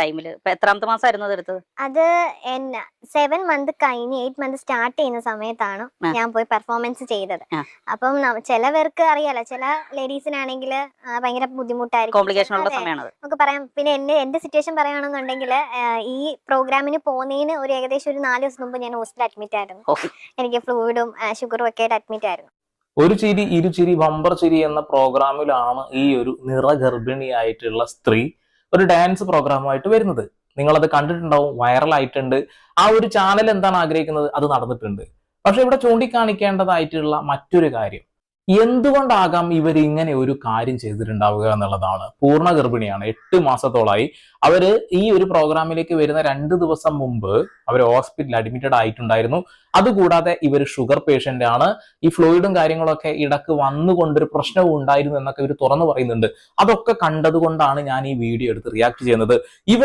ടൈമിൽ ഇപ്പൊ എത്രാമത്തെ മാസമായിരുന്നു അത് എടുത്തത്? അത് എന്നെ സെവൻ മന്ത് കഴിഞ്ഞ് എയ്റ്റ് മന്ത് സ്റ്റാർട്ട് ചെയ്യുന്ന സമയത്താണ് ഞാൻ പോയി പെർഫോമൻസ് ചെയ്തത്. അപ്പം ചിലവർക്ക് അറിയാലോ ചില ലേഡീസിനാണെങ്കിൽ ഭയങ്കര ബുദ്ധിമുട്ടായിരിക്കും. കോംപ്ലിക്കേഷൻ ഉള്ള. നമുക്ക് പറയാം പിന്നെ എന്റെ എന്റെ സിറ്റുവേഷൻ പറയുകയാണെന്നുണ്ടെങ്കിൽ ഈ പ്രോഗ്രാമിന് പോകുന്നതിന് ഒരു ഏകദേശം ഒരു നാല് ദിവസം മുമ്പ് ഞാൻ ഹോസ്പിറ്റൽ അഡ്മിറ്റ് ആയിരുന്നു. എനിക്ക് ഫ്ലൂയിഡും ഷുഗറും ഒക്കെ ആയിട്ട് അഡ്മിറ്റ് ആയിരുന്നു. ഒരു ചിരി ഇരുചിരി ബമ്പർ ചിരി എന്ന പ്രോഗ്രാമിലാണ് ഈ ഒരു നിറഗർഭിണിയായിട്ടുള്ള സ്ത്രീ ഒരു ഡാൻസ് പ്രോഗ്രാമായിട്ട് വരുന്നത്. നിങ്ങൾ അത് കണ്ടിട്ടുണ്ടാവും വൈറലായിട്ടുണ്ട് ആ ഒരു ചാനൽ എന്താണ് ആഗ്രഹിക്കുന്നത്? അത് നടന്നിട്ടുണ്ട്. പക്ഷെ ഇവിടെ ചൂണ്ടിക്കാണിക്കേണ്ടതായിട്ടുള്ള മറ്റൊരു കാര്യം. എന്തുകൊണ്ടാകാം ഇവർ ഇങ്ങനെ ഒരു കാര്യം ചെയ്തിട്ടുണ്ടാവുക എന്നുള്ളതാണ് പൂർണ ഗർഭിണിയാണ് എട്ട് മാസത്തോളായി. അവർ ഈ ഒരു പ്രോഗ്രാമിലേക്ക് വരുന്ന രണ്ട് ദിവസം മുമ്പ് അവർ ഹോസ്പിറ്റലിൽ അഡ്മിറ്റഡ് ആയിട്ടുണ്ടായിരുന്നു. അതുകൂടാതെ ഇവർ ഷുഗർ പേഷ്യന്റ് ആണ്. ഈ ഫ്ലൂയിഡും കാര്യങ്ങളൊക്കെ ഇടയ്ക്ക് വന്നുകൊണ്ടൊരു പ്രശ്നവും ഉണ്ടായിരുന്നു എന്നൊക്കെ ഇവർ തുറന്നു പറയുന്നുണ്ട്. അതൊക്കെ കണ്ടതുകൊണ്ടാണ് ഞാൻ ഈ വീഡിയോ എടുത്ത് റിയാക്ട് ചെയ്യുന്നത്. ഇവർ